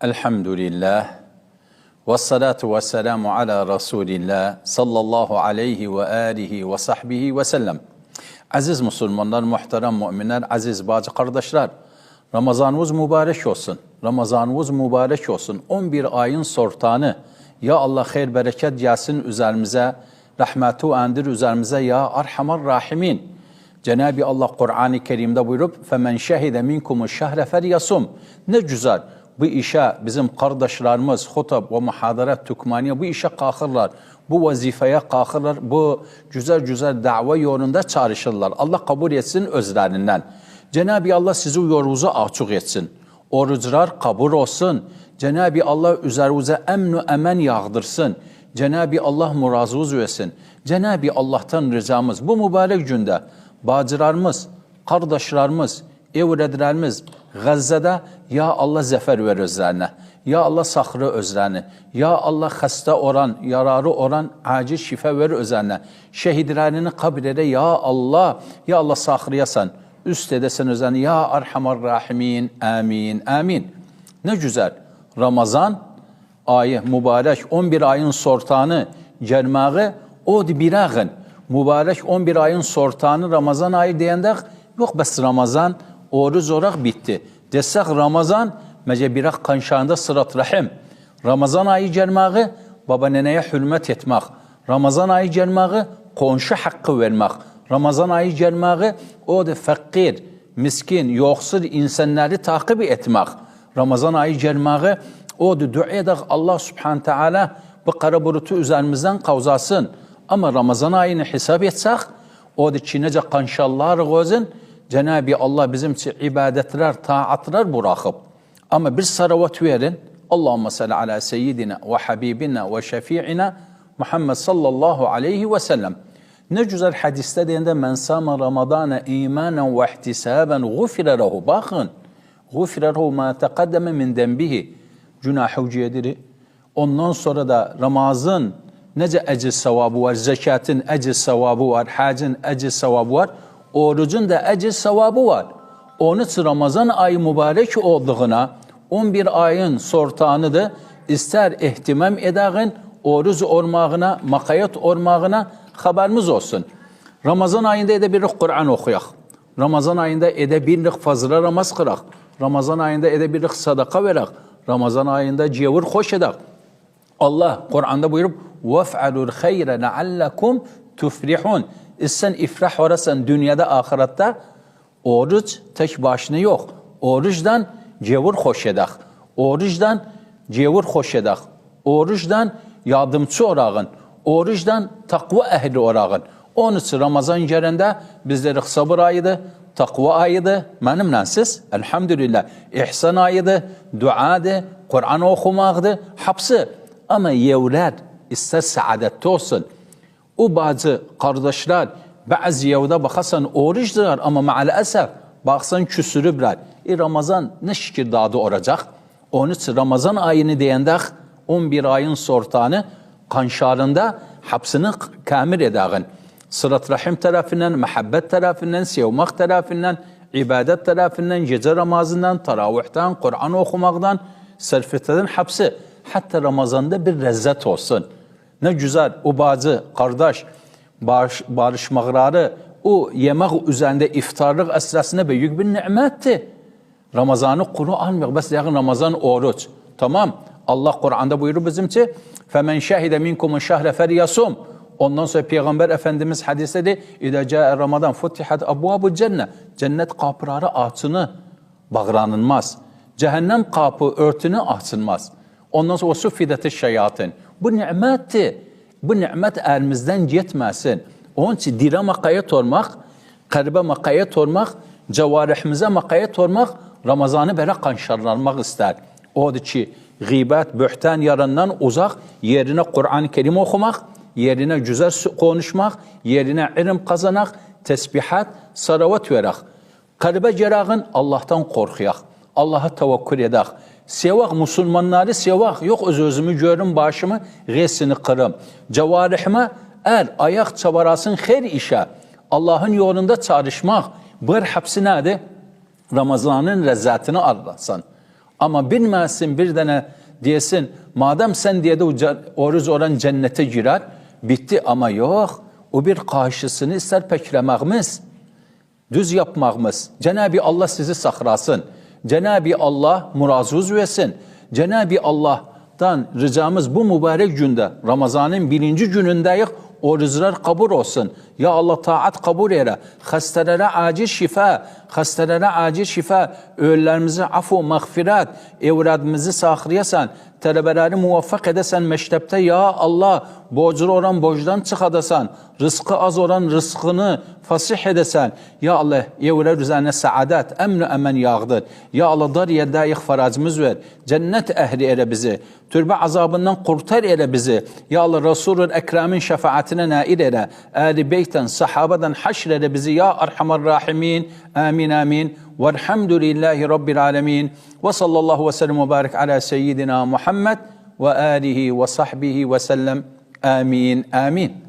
Elhamdülillah. Ve salatu ve selamu ala Resulillah sallallahu aleyhi ve alihi ve sahbihi ve sellem. Aziz Müslümanlar, muhterem müminler, aziz bacı kardeşler. Ramazanımız mübarek olsun. Ramazanımız mübarek olsun. 11 ayın sortanı. Ya Allah hayır bereket gelsin üzerimize. Rahmetu andir üzerimize ya Erhamer Rahimin. Cenab-ı Allah Kur'an-ı Kerim'de buyurup فَمَنْ شَهِدَ مِنْكُمُ الشَّهْرَ فَلْيَصُمْ Ne güzel bu işe bizim kardeşlerimiz hutab ve muhadarat tükmaniye bu işe kalkırlar. Bu vazifeye kalkırlar. Bu güzel güzel dava yolunda çalışırlar. Allah kabul etsin özlerinden. Cenab-ı Allah sizi yolunuzu açık etsin. Oruçlar kabul olsun. Cenab-ı Allah üzerinize emnu emen yağdırsın. Cenab-ı Allah murazınız versin. Cenab-ı Allah'tan rızamız bu mübarek günde bacılarımız, kardeşlerimiz, evredlerimiz Gazze'de ya Allah zafer ver özlerine. Ya Allah sahrı özlerine. Ya Allah hasta oran, yararı oran acil şifa ver özlerine. Şehitlerini kabirede ya Allah, ya Allah sahrıyasan. Üst edesin özlerine. Ya Erhamer Rahimin. Amin. Amin. Ne güzel. Ramazan ayı mübarek 11 ayın sortanı cermağı o birağın. Mübarek 11 ayın sortanı Ramazan ayı diyendek yok bes Ramazan oruç olarak bitti. Desek Ramazan mece birak kanşağında sırat rahim. Ramazan ayı cermağı baba neneye hürmet etmek. Ramazan ayı cermağı komşu hakkı vermek. Ramazan ayı cermağı o da fakir, miskin, yoksul insanları takip etmek. Ramazan ayı cermağı o da dua edek Allah subhanahu teala bu kara bulutu üzerimizden kavzasın. Ama Ramazan ayını hesap etsek o da çinece kanşallar gözün Cenab-ı Allah bizim için ibadetler, taatlar bırakıp ama bir salavat verin. Allahümme salli ala seyyidina ve habibina ve şefi'ina Muhammed sallallahu aleyhi ve sellem. Ne güzel hadiste deyinde men sama ramadana imanen ve ihtisaben gufire lehu. Bakın. Gufire lehu ma teqaddeme min dembihi. Günah hüciyediri. Ondan sonra da Ramazan nece ecil sevabı var, zekatın ecil sevabı var, hacın ecil sevabı var. Orucun da ecil sevabı var. Onun için Ramazan ayı mübarek olduğuna 11 ayın sortanı da ister ihtimam edağın oruç ormağına, makayat ormağına haberimiz olsun. Ramazan ayında edebilirlik Kur'an okuyak. Ramazan ayında edebilirlik fazla namaz kırak. Ramazan ayında edebilirlik sadaka verek. Ramazan ayında cevur hoş edek. Allah Kur'an'da buyurup وَفْعَلُوا الْخَيْرَ لَعَلَّكُمْ tufrihun. İsten ifrah orasan dünyada ahirette oruç tek başına yok. Oruçdan cevur hoş edək. Oruçdan cevur hoş edək. Oruçdan yardımcı orağın. Oruçdan takva ehli orağın. Onun için Ramazan gelende bizlere sabır ayıdır, takva ayıdır. Benimle siz elhamdülillah ihsan ayıdır, duadır, Kur'an okumaqdır, hapsi. Ama yevler ister saadette olsun. O bazı kardeşler bazı yevda bakasan oruçlar ama maalesef baksan küsürübler. E Ramazan ne şükür dadı olacak. Onun için Ramazan ayını diyendek 11 ayın sortanı kanşarında hapsini kamil edağın. Sırat rahim tarafından, mehabbet tarafından, sevmek tarafından, ibadet tarafından, gece namazından, taravihten, Kur'an okumaktan, serfeteden hapsi. Hatta Ramazan'da bir lezzet olsun. Ne güzel o bazı kardeş barış, barışmakları o yemek üzerinde iftarlık esnasında büyük bir nimetti. Ramazan'ı kuru almıyor. Bes yakın Ramazan oruç. Tamam. Allah Kur'an'da buyurur bizim için. فَمَنْ شَهِدَ مِنْكُمُ الشَّهْرَ فَلْيَصُمْ Ondan sonra Peygamber Efendimiz hadiste de اِذَا جَاءَ Ramazan فُتِحَتْ أَبْوَابُ cennet. Cennet kapıları açını bağlanılmaz. Cehennem kapı örtünü açılmaz. Ondan sonra o suffideti şeyatin. Bu nimetti. Bu nimet elimizden gitmesin. Onun için dile makayet olmak, kalbe makayet olmak, cevarihimize makayet olmak, Ramazanı böyle kanşarlanmak ister. O da ki gıybet, böhten yarından uzak, yerine Kur'an-ı Kerim okumak, yerine güzel konuşmak, yerine ilim kazanak, tesbihat, salavat verek. Qalbə gəlağın Allahdan qorxuyaq. Allaha təvəkkül edək. Sevaq müsəlmanları sevaq. Yox öz özümü görüm başımı, qəsini qırım. Cavarihimə əl, ayaq çabarasın xeyr işə. Allahın yolunda çalışmaq. Bu hepsi nədir? Ramazanın lezzetini ararsan. Ama bilməzsin bir dənə desin, madem sen diye de o ce- oruç olan cennete girer, bitti ama yok. O bir karşısını ister pəkləməyimiz, düz yapmağımız. Cenab-ı Allah sizi saxlasın. Cenab-ı Allah murazuz versin. Cenab-ı Allah'tan ricamız bu mübarek günde, Ramazanın birinci günündeyik, oruçlar kabul olsun. Ya Allah taat kabul eyle. Hastelere acil şifa, hastelere acil şifa, ölülerimize afu, mağfiret, evladımızı saxlayasan, tələbələri muvaffaq edəsən məktəbdə, ya Allah, borclu olan borcdan çıxadasan, rızqı az olan rızqını fasih edəsən, ya Allah, evlər üzərinə səadət, əmn əmən yağdır. Ya Allah, dar yerdəyik faracımız ver, cənnət əhli elə bizi, türbə azabından qurtar elə bizi. Ya Allah, Rasulun Əkramin şəfaətinə nail elə, əli beytən, sahabədən haşr elə bizi, ya Arhamar Rahimin, amin, amin. والحمد لله رب العالمين وصلى الله وسلم وبارك على سيدنا محمد وآله وصحبه وسلم. آمين آمين.